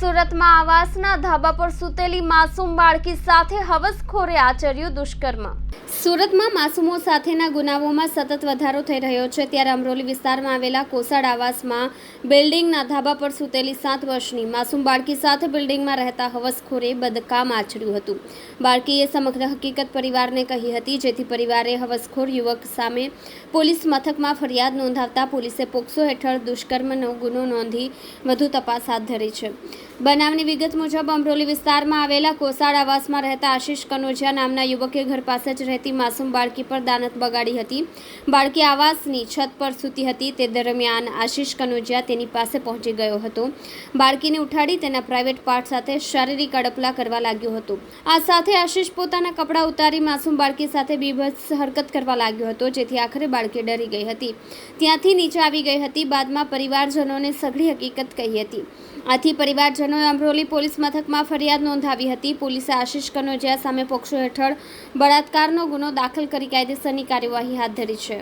સુરતમાં આવાસના ધાબા પર સૂતેલી માસૂમ બાળકી સાથે હવસખોરે આચર્યું દુષ્કર્મ. સુરતમાં માસૂમો સાથેના ગુનાઓમાં સતત વધારો થઈ રહ્યો છે. ત્યારે અમરોલી વિસ્તારમાં આવેલા કોસાડ આવાસમાં બિલ્ડિંગના ધાબા પર સૂતેલી સાત વર્ષની માસૂમ બાળકી સાથે બિલ્ડિંગમાં રહેતા હવસખોરે બદકામ આચર્યું હતું. બાળકીએ સમગ્ર હકીકત પરિવારને કહી હતી. જેથી પરિવારે હવસખોર યુવક સામે પોલીસ મથકમાં ફરિયાદ નોંધાવતા પોલીસે પોક્સો હેઠળ દુષ્કર્મનો ગુનો નોંધી વધુ તપાસ હાથ ધરી છે. બનાવની વિગત મુજબ અમરોલી વિસ્તારમાં આવેલા કોસાડ આવાસમાં રહેતા આશિષ કનોજિયા નામના યુવકે ઘર પાસે જ રહેતી માસૂમ બાળકી પર દાનત બગાડી હતી. બાળકી આવાસની છત પર સૂતી હતી. તે દરમિયાન આશીષ કનોજિયા તેની પાસે પહોંચી ગયો હતો. બાળકીને ઉઠાડી તેના પ્રાઇવેટ પાર્ટ સાથે શારીરિક અડપલા કરવા લાગ્યો હતો. આ સાથે આશિષ પોતાના કપડાં ઉતારી માસૂમ બાળકી સાથે બીભત્સ હરકત કરવા લાગ્યો હતો, જેથી આખરે બાળકી ડરી ગઈ હતી. ત્યાંથી નીચે આવી ગઈ હતી. બાદમાં પરિવારજનોને સઘળી હકીકત કહી હતી. આથી પરિવારજનોએ અમરોલી પોલીસ મથકમાં ફરિયાદ નોંધાવી હતી. પોલીસે આશિષ કનોજિયા સામે પોક્સો હેઠળ બળાત્કારનો ગુનો દાખલ કરી કાયદેસરની કાર્યવાહી હાથ ધરી છે.